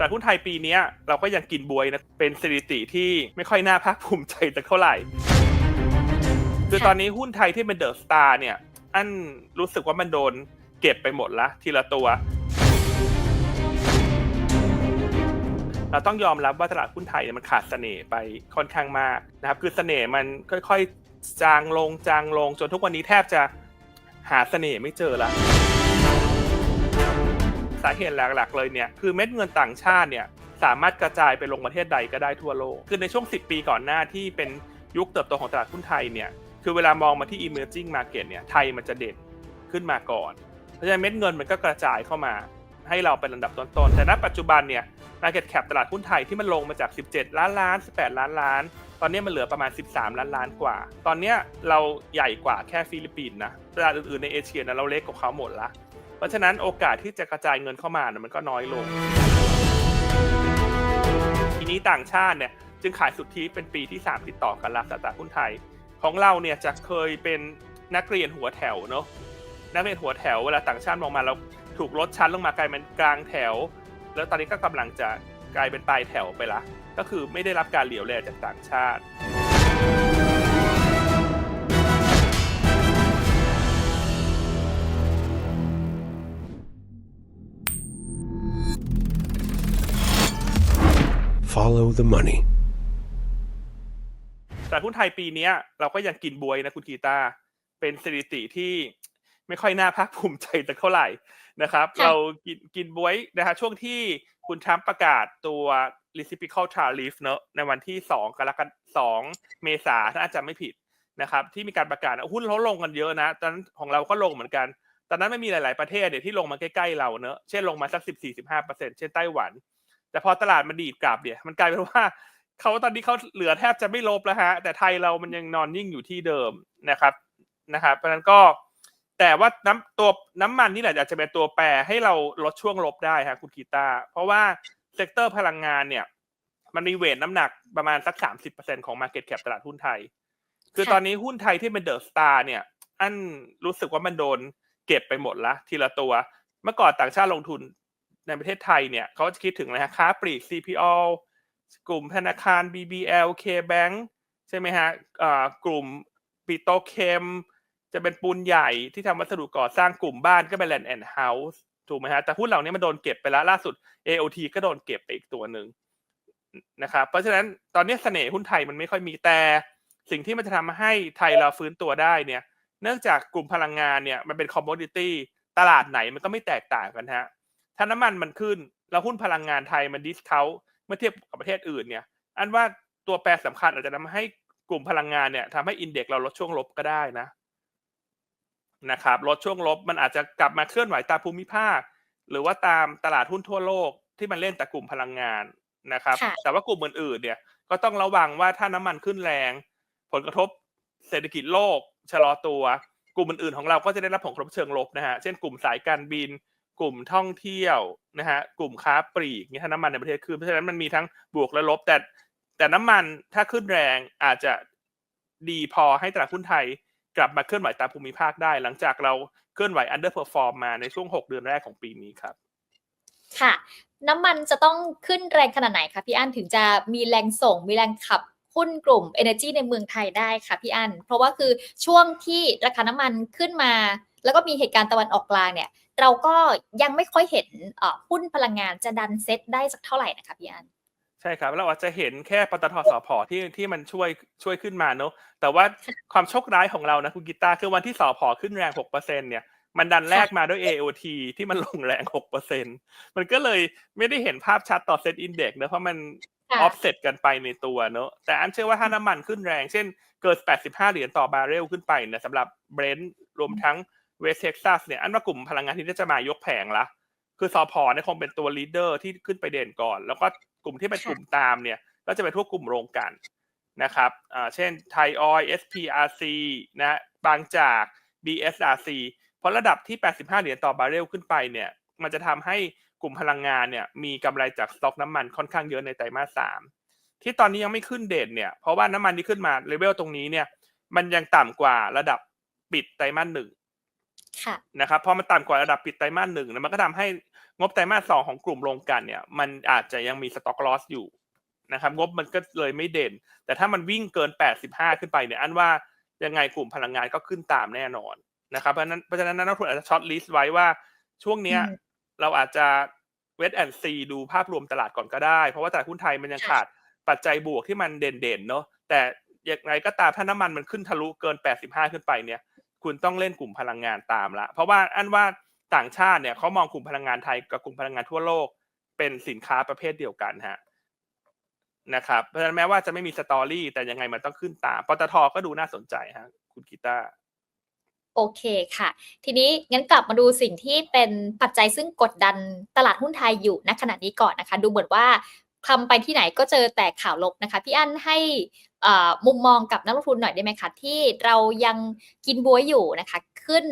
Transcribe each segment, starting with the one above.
ตลาดหุ้นไทยปีนี้เราก็ยังกินบวยนะเป็นสถิติที่ไม่ค่อยน่าภาคภูมิใจสักเท่าไหร่คือตอนนี้หุ้นไทยที่เป็นเดอะสตาร์เนี่ย อันรู้สึกว่ามันโดนเก็บไปหมดละทีละตัว เราต้องยอมรับว่าตลาดหุ้นไทยเนี่ยมันขาดเสน่ห์ไปค่อนข้างมากนะครับ คือเสน่ห์มันค่อยๆ จางลงจางลงจนทุกวันนี้แทบจะหาเสน่ห์ไม่เจอละ สาเหตุหลักๆเลยเนี่ยคือเม็ดเงินต่างชาติเนี่ยสามารถกระจายไปลงประเทศใดก็ได้ทั่วโลก คือในช่วง 10 ปีก่อนหน้าที่เป็นยุคเติบโตของตลาดหุ้นไทยเนี่ยคือเวลามองมาที่ emerging market เนี่ยไทยมันจะเด่นขึ้นมาก่อน เพราะฉะนั้นเม็ดเงินมันก็กระจายเข้ามาให้เราเป็นลำดับต้นๆ แต่ณปัจจุบันเนี่ย market cap ตลาดหุ้นไทยที่มันลงมาจาก 17 ล้านล้าน 18 ล้านล้าน ตอนนี้มันเหลือประมาณ 13 ล้านล้านกว่า ตอนนี้เราใหญ่กว่าแค่ฟิลิปปินส์นะ ตลาดอื่นๆในเอเชียนะเราเล็กกว่าเขาหมดละ เพราะฉะนั้นโอกาสที่จะกระจายเงินเข้ามาเนี่ยมันก็น้อยลง ทีนี้ต่างชาติเนี่ยจึงขายสุทธิเป็นปีที่ 3 ติดต่อกันละตลาดหุ้นไทย ของเราเนี่ยจะเคยเป็นนักเรียนหัวแถวเนาะนักเรียนหัวแถวเวลาต่างชาติมองมาเราถูกลดชั้นลงมากลายเป็นกลางแถว แล้วตอนนี้ก็กำลังจะกลายเป็นปลายแถวไปละ ก็คือไม่ได้รับการเหลียวแลจากต่างชาติ Follow the money. ตลาดหุ้นไทยปีนี้เราก็ยังกินบวยนะคุณกีตาร์เป็นสถิติที่ไม่ค่อยน่าภาคภูมิใจสักเท่าไหร่นะครับค่ะเรากินกินบวยนะฮะช่วงที่คุณทรัมป์ประกาศตัว reciprocal tariff เนอะในวันที่2กรกฎาคม2เมษาถ้าอาจจะไม่ผิดนะครับ ที่มีการประกาศหุ้นเขาลงกันเยอะนะ ตอนนั้นของเราก็ลงเหมือนกัน ตอนนั้นไม่มีหลาย ๆประเทศเนี่ยที่ลงมาใกล้ ๆ เราเนอะเช่นลงมาสัก14-15%เช่นไต้หวัน แต่พอตลาดมันดีดกลับเนี่ยมันกลายเป็นว่าเขาตอนนี้เขาเหลือแทบจะไม่ลบแล้วฮะ แต่ไทยเรามันยังนอนนิ่งอยู่ที่เดิมนะครับนะครับ เพราะนั้นก็แต่ว่าน้ำตัวน้ำมันนี่แหละอาจจะเป็นตัวแปรให้เราลดช่วงลบได้ฮะคุณกีตาเพราะว่าเซกเตอร์พลังงานเนี่ย มันมีเวทน้ำหนักประมาณสักสามสิบเปอร์เซ็นของ Market Cap ตลาดหุ้นไทย คือตอนนี้หุ้นไทยที่เป็นเดอะสตาร์เนี่ย อันรู้สึกว่ามันโดนเก็บไปหมดละทีละตัว เมื่อก่อนต่างชาติลงทุน ในประเทศไทยเนี่ยเขาจะคิดถึงอะไรฮะค้าปลีก CPO กลุ่มธนาคาร BBL KBank ใช่ไหมฮะกลุ่มปิโตเคมจะเป็นปูนใหญ่ที่ทำวัสดุก่อสร้างกลุ่มบ้านก็เป็น Land and House ถูกไหมฮะแต่หุ้นเหล่านี้มันโดนเก็บไปแล้วล่าสุด AOT ก็โดนเก็บไปอีกตัวหนึ่งนะครับเพราะฉะนั้นตอนนี้เสน่ห์หุ้นไทยมันไม่ค่อยมีแต่ สิ่งที่มันจะทำให้ไทยเราฟื้นตัวได้เนี่ย เนื่องจากกลุ่มพลังงานเนี่ยมันเป็นคอมม o ดิตี้ตลาดไหนมันก็ไม่แตกต่างกันฮะ ถ้าน้ำมันมันขึ้น แล้วหุ้นพลังงานไทยมันดิสเคาเมื่อเทียบกับประเทศอื่นเนี่ย อันว่าตัวแปรสำคัญอาจจะทำให้กลุ่มพลังงานเนี่ยทำให้อินเด็กซ์เราลดช่วงลบก็ได้นะนะครับลดช่วงลบมันอาจจะกลับมาเคลื่อนไหวตามภูมิภาค หรือว่าตามตลาดหุ้นทั่วโลกที่มันเล่นแต่กลุ่มพลังงานนะครับค่ะแต่ว่ากลุ่มอื่นๆเนี่ยก็ต้องระวังว่าถ้าน้ำมันขึ้นแรง ผลกระทบเศรษฐกิจโลกชะลอตัว กลุ่มอื่นๆของเราก็จะได้รับผลกระทบเชิงลบนะฮะเช่นกลุ่มสายการบิน กลุ่มท่องเที่ยวนะฮะกลุ่มค้าปลีกเนี่ยถ้าน้ำมันในประเทศขึ้นเพราะฉะนั้นมันมีทั้งบวกและลบแต่แต่น้ำมันถ้าขึ้นแรงอาจจะดีพอให้ตลาดหุ้นไทยกลับมาเคลื่อนไหวตามภูมิภาคได้ หลังจากเราเคลื่อนไหว underperform มาในช่วง 6 เดือนแรกของปีนี้ครับ ค่ะ น้ำมันจะต้องขึ้นแรงขนาดไหนคะพี่อั้นถึงจะมีแรงส่งมีแรงขับหุ้นกลุ่ม Energy ในเมืองไทยได้ค่ะพี่อั้นเพราะว่าคือช่วงที่ราคาน้ำมันขึ้นมา แล้วก็มีเหตุการณ์ตะวันออกกลางเนี่ย เราก็ยังไม่ค่อยเห็นเอ่อหุ้นพลังงานจะดันเซ็ตได้สักเท่าไหร่นะคะพี่อั้นใช่ครับเราอาจจะเห็นแค่ปตทสพที่ที่มันช่วยช่วยขึ้นมาเนอะแต่ว่าความโชคร้ายของเรานะคุณกีตาร์คือวันที่สพขึ้นแรง6%เนี่ยมันดันแลกมาด้วย AOT ที่มันลงแรง6%มันก็เลยไม่ได้เห็นภาพชัดต่อเซตอินเด็กซ์เนอะเพราะมันค่ะออฟเซตกันไปในตัวเนอะแต่อันเชื่อว่าถ้าน้ำมันขึ้นแรง เช่นเกิด 85 เหรียญต่อบาร์เรลขึ้นไปเนี่ยสำหรับเบรนท์รวมทั้ง เวสเท็กซัสเนี่ยอันว่ากลุ่มพลังงานที่น่าจะมายกแผงละคือสพเนี่ยคงเป็นตัวลีดเดอร์ที่ขึ้นไปเด่นก่อน แล้วก็กลุ่มที่เป็นค่ะกลุ่มตามเนี่ย ก็จะเป็นพวกกลุ่มโรงกลันนะครับอ่าเช่นไทยออย SPRC นะบางจาก BSRC เพราะระดับที่ 85 เหรียญต่อบาร์เรลขึ้นไปเนี่ย มันจะทำให้กลุ่มพลังงานเนี่ย มีกำไรจากสต็อกน้ำมันค่อนข้างเยอะในไตรมาสสามที่ตอนนี้ยังไม่ขึ้นเด่นเนี่ย เพราะว่าน้ำมันที่ขึ้นมาเลเวลตรงนี้เนี่ย มันยังต่ำกว่าระดับปิดไตรมาสหนึ่งค่ะ นะครับพอมันต่ำกว่าระดับปิดไตรมาสหนึ่งนะมันก็ทำให้งบไตรมาสสองของกลุ่มโรงกลันเนี่ย มันอาจจะยังมีสต็อกลอสอยู่นะครับงบมันก็เลยไม่เด่น แต่ถ้ามันวิ่งเกิน 85 ขึ้นไปเนี่ยอันว่ายังไงกลุ่มพลังงานก็ขึ้นตามแน่นอนนะครับเพราะฉะนั้นเพราะฉะนั้นนักลงทุนอาจจะช็อตลิสต์ไว้ว่าช่วงเนี้ยอืมเราอาจจะเวทแอนซีดูภาพรวมตลาดก่อนก็ได้ เพราะว่าตลาดหุ้นไทยมันยังค่ะขาดปัจจัยบวกที่มันเด่นๆเนาะแต่อย่างไรก็ตามถ้าน้ำมันมันขึ้นทะลุเกิน 85 ขึ้นไปเนี่ย คุณต้องเล่นกลุ่มพลังงานตามละ เพราะว่าอันว่าต่างชาติเนี่ยเขามองกลุ่มพลังงานไทยกับกลุ่มพลังงานทั่วโลก เป็นสินค้าประเภทเดียวกันฮะนะครับเพราะฉะนั้นแม้ว่าจะไม่มีสตอรี่แต่ยังไงมันต้องขึ้นตามปตทก็ดูน่าสนใจฮะคุณกีตาโอเคค่ะ ทีนี้งั้นกลับมาดูสิ่งที่เป็นปัจจัยซึ่งกดดันตลาดหุ้นไทยอยู่ณขณะนี้ก่อนนะคะ ดูเหมือนว่าทำไปที่ไหนก็เจอแต่ข่าวลบนะคะ พี่อั้นให้ มุมมองกับนักลงทุนหน่อยได้ไหมคะ ที่เรายังกินบวอยู่นะคะ ขึ้น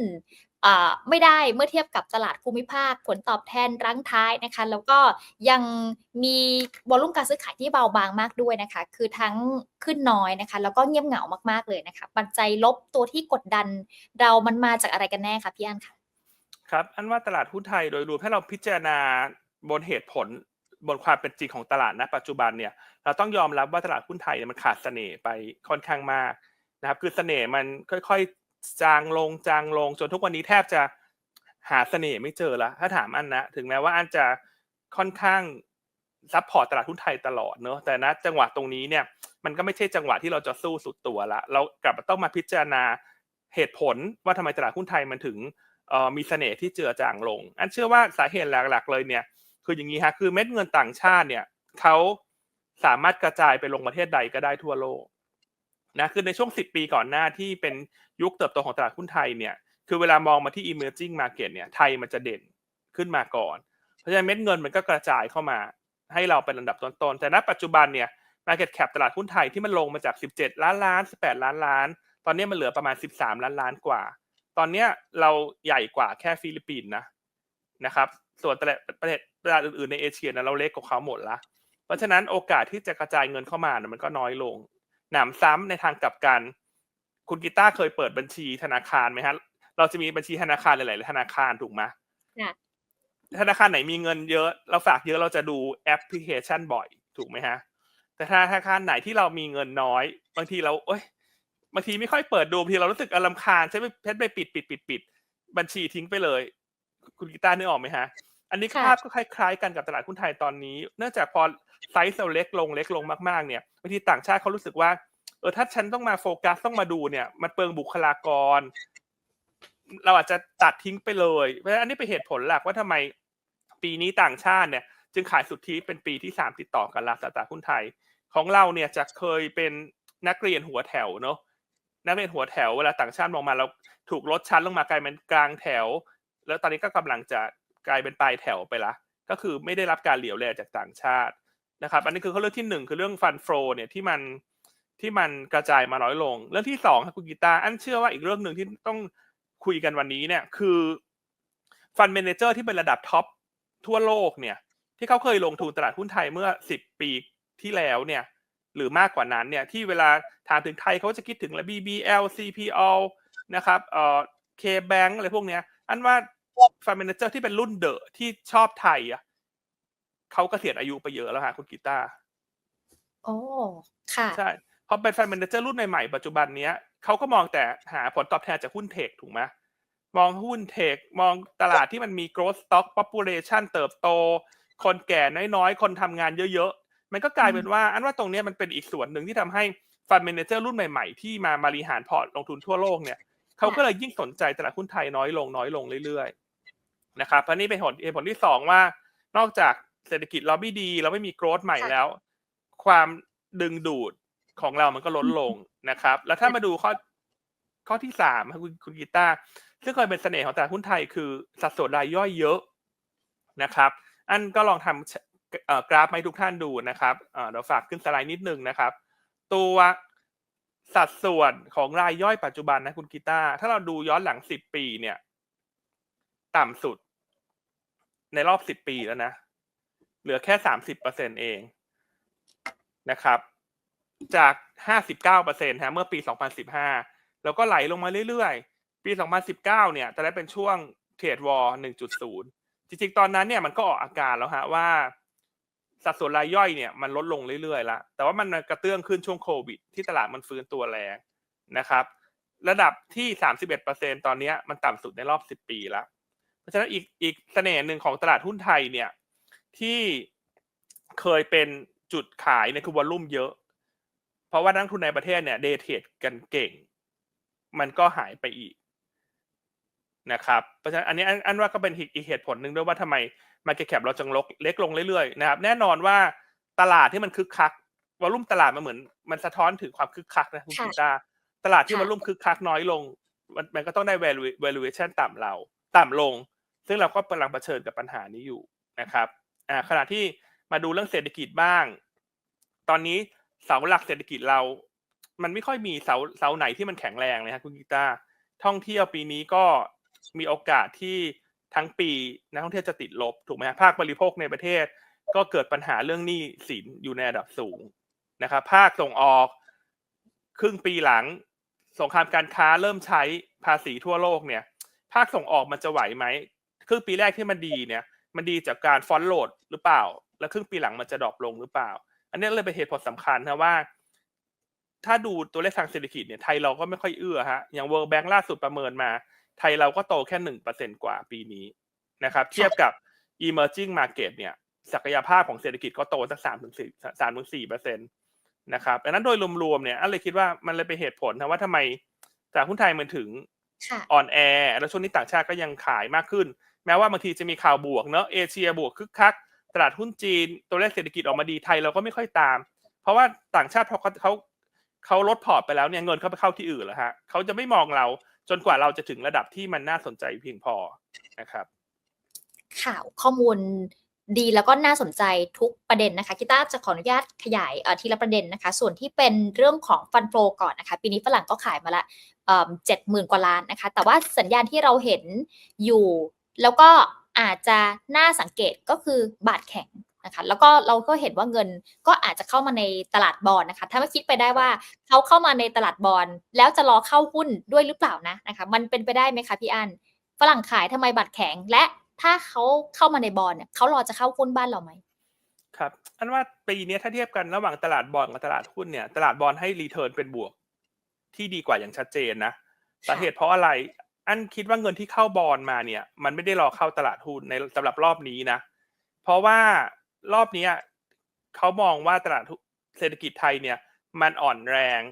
ไม่ได้เมื่อเทียบกับตลาดภูมิภาค ผลตอบแทนรั้งท้ายนะคะ แล้วก็ยังมีวอลุ่มการซื้อขายที่เบาบางมากด้วยนะคะ คือทั้งขึ้นน้อยนะคะ แล้วก็เงียบเหงามากๆเลยนะคะ ปัจจัยลบตัวที่กดดัน เรามันมาจากอะไรกันแน่คะพี่อันคะครับ อันว่าตลาดหุ้นไทยโดยรวมถ้เราพิจารณาบนเหตุผล บนความเป็นจริงของตลาดณปัจจุบันเนี่ยเราต้องยอมรับว่าตลาดหุ้นไทยเนี่ยมันขาดเสน่ห์ไปค่อนข้างมากนะครับคือเสน่ห์มันค่อยๆจางลงจางลงจนทุกวันนี้แทบจะหาเสน่ห์ไม่เจอละถ้าถามอันนะถึงแม้ว่าอันจะค่อนข้างซัพพอร์ตตลาดหุ้นไทยตลอดเนอะแต่นะจังหวะตรงนี้เนี่ยมันก็ไม่ใช่จังหวะที่เราจะสู้สุดตัวละเรากลับต้องมาพิจารณาเหตุผลว่าทำไมตลาดหุ้นไทยมันถึงมีเสน่ห์ที่เจือจางลง อันเชื่อว่าสาเหตุหลักๆเลยเนี่ย คืออย่างนี้ฮะคือเม็ดเงินต่างชาติเนี่ยเขาสามารถกระจายไปลงประเทศใดก็ได้ทั่วโลกนะคือในช่วง 10 ปีก่อนหน้าที่เป็นยุคเติบโตของตลาดหุ้นไทยเนี่ยคือเวลามองมาที่ emerging market เนี่ยไทยมันจะเด่นขึ้นมาก่อน เพราะฉะนั้นเม็ดเงินมันก็กระจายเข้ามาให้เราเป็นลำดับต้นๆแต่ณปัจจุบันเนี่ย market cap ตลาดหุ้นไทยที่มันลงมาจาก 17 ล้านล้าน 18 ล้านล้าน ตอนนี้มันเหลือประมาณ 13 ล้านล้านกว่า ตอนนี้เราใหญ่กว่าแค่ฟิลิปปินส์นะ นะครับส่วนตลาดประเทศตลาดอื่นๆในเอเชียนะเราเล็กกว่าเขาหมดละเพราะฉะนั้นโอกาสที่จะกระจายเงินเข้ามาเนี่ยมันก็น้อยลงหนำซ้ำในทางกลับกัน คุณกีตาร์เคยเปิดบัญชีธนาคารไหมฮะเราจะมีบัญชีธนาคารหลายๆธนาคารถูกไหมค่ะธนาคารไหนมีเงินเยอะ เราฝากเยอะเราจะดูแอปพลิเคชันบ่อยถูกไหมฮะ แต่ธนาคารไหนที่เรามีเงินน้อย บางทีเราเอ้ยบางทีไม่ค่อยเปิดดูบางทีเรารู้สึกอารำคาญใช่ไหมเพชรไปปิดปิดปิดปิดบัญชีทิ้งไปเลย คุณกีตาร์นึกออกไหมฮะ อันนี้ค่ะภาพก็คล้ายๆกันกับตลาดหุ้นไทยตอนนี้ เนื่องจากพอไซส์เราเล็กลงเล็กลงมากๆเนี่ยบางทีต่างชาติเขารู้สึกว่าเออถ้าฉันต้องมาโฟกัสต้องมาดูเนี่ย มันเปลืองบุคลากร เราอาจจะตัดทิ้งไปเลยเพราะฉะนั้นอันนี้เป็นเหตุผลหลักว่าทำไมปีนี้ต่างชาติเนี่ย จึงขายสุทธิเป็นปีที่สามติดต่อกันละตลาดหุ้นไทย ของเราเนี่ยจะเคยเป็นนักเรียนหัวแถวเนาะนักเรียนหัวแถวเวลาต่างชาติมองมาเราถูกลดชั้นลงมากลายเป็นกลางแถว แล้วตอนนี้ก็กำลังจะกลายเป็นปลายแถวไปละ ก็คือไม่ได้รับการเหลียวแลจากต่างชาตินะครับ อันนี้คือเขาเรื่องที่หนึ่งคือเรื่องฟันโฟเนี่ยที่มันที่มันกระจายมาน้อยลง เรื่องที่สองครับคุณกีตาร์อันเชื่อว่าอีกเรื่องหนึ่งที่ต้องคุยกันวันนี้เนี่ยคือฟันเมนเจอร์ที่เป็นระดับท็อปทั่วโลกเนี่ย ที่เขาเคยลงทุนตลาดหุ้นไทยเมื่อสิบปีที่แล้วเนี่ย หรือมากกว่านั้นเนี่ย ที่เวลาถามถึงไทยเขาจะคิดถึงแล้ว BBL CPO นะครับเอ่อ K-Bank อะไรพวกเนี้ย อันว่า ฟันเมนเจอร์ที่เป็นรุ่นเดอะที่ชอบไทยอะเขาเกษียณอายุไปเยอะแล้วฮะคุณกีตาร์โอ้ค่ะใช่พอเป็นฟันเมนเจอร์รุ่นใหม่ๆปัจจุบันเนี้ยเขาก็มองแต่หาผลตอบแทนจากหุ้นเทคถูกไหมมองหุ้นเทคมองตลาดที่มันมี growth stock population เติบโต คนแก่น้อยๆ คนทำงานเยอะๆ มันก็กลายเป็นว่า อันว่าตรงเนี้ยมันเป็นอีกส่วนหนึ่งที่ทำให้ฟันเมนเจอร์รุ่นใหม่ๆ ที่มาบริหารพอร์ตลงทุนทั่วโลกเนี่ยเขาก็เลยยิ่งสนใจตลาดหุ้นไทยน้อยลงน้อยลงเรื่อยๆ นะครับอันนี้เป็นผลเหตุผลที่สองว่า นอกจากเศรษฐกิจเราไม่ดี เราไม่มี growth ใหม่ค่ะแล้ว ความดึงดูดของเรามันก็ลดลงนะครับ แล้วถ้ามาดูข้อข้อที่สามครับคุณคุณกีตาร์ซึ่งเคยเป็นเสน่ห์ของตลาดหุ้นไทยคือสัดส่วนรายย่อยเยอะนะครับ อันก็ลองทำเอ่อกราฟมาให้ทุกท่านดูนะครับเอ่อเดี๋ยวฝากขึ้นสไลด์นิดนึงนะครับ ตัวสัดส่วนของรายย่อยปัจจุบันนะคุณกีตาร์ถ้าเราดูย้อนหลังสิบปีเนี่ย ต่ำสุด ในรอบสิบปีแล้วนะ เหลือแค่สามสิบเปอร์เซ็นเองนะครับ จากห้าสิบเก้าเปอร์เซ็นฮะเมื่อปีสองพันสิบห้าแล้วก็ไหลลงมาเรื่อยๆ ปีปี2019เนี่ยจะได้เป็นช่วงเทรดวอร์1.0จริงๆ ตอนนั้นเนี่ยมันก็ออกอาการแล้วฮะว่าสัดส่วนรายย่อยเนี่ยมันลดลงเรื่อยๆล้วแต่ว่ามันกระเตื้องขึ้นช่วงโควิด ที่ตลาดมันฟื้นตัวแรงนะครับ ระดับที่ 31%ตอนเนี้ยมันต่ำสุดในรอบ 10 ปีแล้ว ราะฉะนั้นอีกอีกเสน่ห์หนึ่งของตลาดหุ้นไทยเนี่ย ที่เคยเป็นจุดขายในคือวอลลุ่มเยอะ เพราะว่านักลงทุนในประเทศเนี่ยเดทเทรดกันเก่ง มันก็หายไปอีกนะครับเพราะฉะนั้นอันนี้อันอันว่าก็เป็นอีกเหตุผลหนึ่งด้วยว่าทำไมมาเก็ตแคปเราจึงลกเล็กลงเรื่อยๆนะครับแน่นอนว่าตลาดที่มันคึกคักวอลลุ่มตลาดมันเหมือน มันสะท้อนถึงความคึกคักนะคุณค่ะกีตาร์ตลาดที่ค่ะวอลลุ่มคึกคักน้อยลง มันมันก็ต้องได้ value valuation ต่ำเรา ต่ำลง ซึ่งเราก็กำลังเผชิญกับปัญหานี้อยู่นะครับอ่าขณะที่มาดูเรื่องเศรษฐกิจบ้าง ตอนนี้เสาหลักเศรษฐกิจเรา มันไม่ค่อยมีเสาเสาไหนที่มันแข็งแรงเลยครับคุณกีตาร์ท่องเที่ยวปีนี้ก็มีโอกาสที่ทั้งปีนักท่องเที่ยวจะติดลบถูกไหมฮะภาคบริโภคในประเทศ ก็เกิดปัญหาเรื่องหนี้สินอยู่ในระดับสูงนะครับ ภาคส่งออก ครึ่งปีหลัง สงครามการค้าเริ่มใช้ภาษีทั่วโลกเนี่ย ภาคส่งออกมันจะไหวไหม ครึ่งปีแรกที่มันดีเนี่ย มันดีจากการฟอนโหลดหรือเปล่า แล้วครึ่งปีหลังมันจะดรอปลงหรือเปล่า อันนี้เลยเป็นเหตุผลสำคัญนะว่า ถ้าดูตัวเลขทางเศรษฐกิจเนี่ยไทยเราก็ไม่ค่อยเอื้อฮะอย่าง World Bank ล่าสุดประเมินมา ไทยเราก็โตแค่หนึ่งเปอร์เซ็นกว่าปีนี้นะครับ เทียบกับ emerging market เนี่ย ศักยภาพของเศรษฐกิจก็โตสักสามถึงสี่สามถึงสี่เปอร์เซ็นตนะครับดังนั้นโดยรวมๆเนี่ยอันเลยคิดว่ามันเลยเป็นเหตุผลนะว่าทำไมจากหุ้นไทยมันถึงค่ะอ่อนแอ แล้วช่วงนี้ต่างชาติก็ยังขายมากขึ้น แม้ว่าบางทีจะมีข่าวบวกเนอะเอเชียบวกคึกคักตลาดหุ้นจีน ตัวเลขเศรษฐกิจออกมาดีไทยเราก็ไม่ค่อยตาม เพราะว่าต่างชาติพอเขาเขาเขาลดพอร์ตไปแล้วเนี่ยเงินเขาไปเข้าที่อื่นแล้วฮะเขาจะไม่มองเราจนกว่าเราจะถึงระดับที่มันน่าสนใจเพียงพอนะครับ ข่าวข้อมูลดีแล้วก็น่าสนใจทุกประเด็นนะคะกีตาจะขออนุญาตขยายทีละประเด็นนะคะ ส่วนที่เป็นเรื่องของฟันโฟก่อนนะคะ ปีนี้ฝรั่งก็ขายมาละเจ็ดหมื่นกว่าล้านนะคะ แต่ว่าสัญญาณที่เราเห็นอยู่ แล้วก็อาจจะน่าสังเกตก็คือบาทแข็งนะคะแล้วก็เราก็เห็นว่าเงินก็อาจจะเข้ามาในตลาดบอลนะคะ ถ้าไม่คิดไปได้ว่าเขาเข้ามาในตลาดบอลแล้วจะรอเข้าหุ้นด้วยหรือเปล่านะนะคะ มันเป็นไปได้ไหมคะพี่อันฝรั่งขายทำไมบาทแข็ง และถ้าเขาเข้ามาในบอลเนี่ยเขารอจะเข้าหุ้นบ้านเราไหมครับอันว่าปีนี้ถ้าเทียบกันระหว่างตลาดบอลกับตลาดหุ้นเนี่ย ตลาดบอลให้รีเทิร์นเป็นบวก ที่ดีกว่าอย่างชัดเจนนะสาเหตุเพราะอะไร อันคิดว่าเงินที่เข้าบอลมาเนี่ย มันไม่ได้รอเข้าตลาดหุ้นในสำหรับรอบนี้นะ เพราะว่ารอบนี้เขามองว่าตลาดเศรษฐกิจไทยเนี่ย มันอ่อนแรง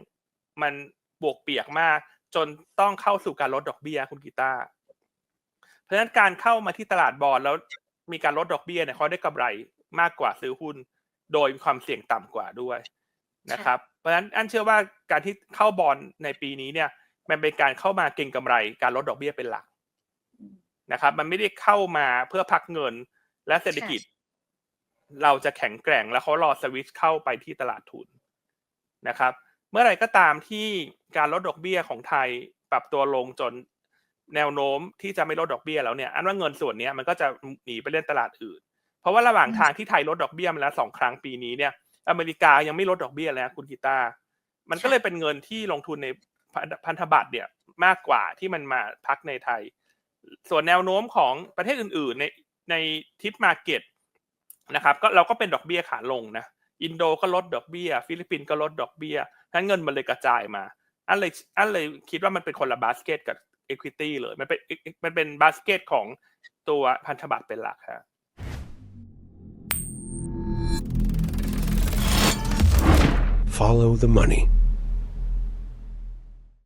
มันบวกเปียกมาก จนต้องเข้าสู่การลดดอกเบี้ยคุณกีตาร์เพราะฉะนั้นการเข้ามาที่ตลาดบอลแล้วมีการลดดอกเบี้ยเนี่ยเขาได้กำไรมากกว่าซื้อหุ้น โดยมีความเสี่ยงต่ำกว่าด้วยนะครับ เพราะฉะนั้นอันเชื่อว่าการที่เข้าบอลในปีนี้เนี่ย มันเป็นการเข้ามาเก็งกำไร การลดดอกเบี้ยเป็นหลักนะครับ มันไม่ได้เข้ามาเพื่อพักเงินและเศรษฐกิจ เราจะแข็งแกร่งแล้วเขารอสวิตช์เข้าไปที่ตลาดทุนนะครับ เมื่อไหร่ก็ตามที่การลดดอกเบี้ยของไทยปรับตัวลงจนแนวโน้มที่จะไม่ลดดอกเบี้ยแล้วเนี่ย อันว่าเงินส่วนเนี้ยมันก็จะหนีไปเล่นตลาดอื่น เพราะว่าระหว่างทางที่ไทยลดดอกเบี้ยมาแล้วสองครั้งปีนี้เนี่ย อเมริกายังไม่ลดดอกเบี้ยเลยนะคุณกีตาร์มันก็เลยเป็นเงินที่ลงทุนใน พันธบัตรเนี่ยมากกว่าที่มันมาพักในไทย ส่วนแนวโน้มของประเทศอื่น ๆ ในในทิปมาเก็ตนะครับก็เราก็เป็นดอกเบี้ยขาลงนะอินโดก็ลดดอกเบี้ย ฟิลิปปินส์ก็ลดดอกเบี้ยทั้นเงินมันเลยกระจายมาอันเลยอันเลยคิดว่ามันเป็นคนละบาสเกตกับ equity เลยมันเป็นมันเป็นบาสเกตของตัวพันธบัตรเป็นหลักครับ Follow the money.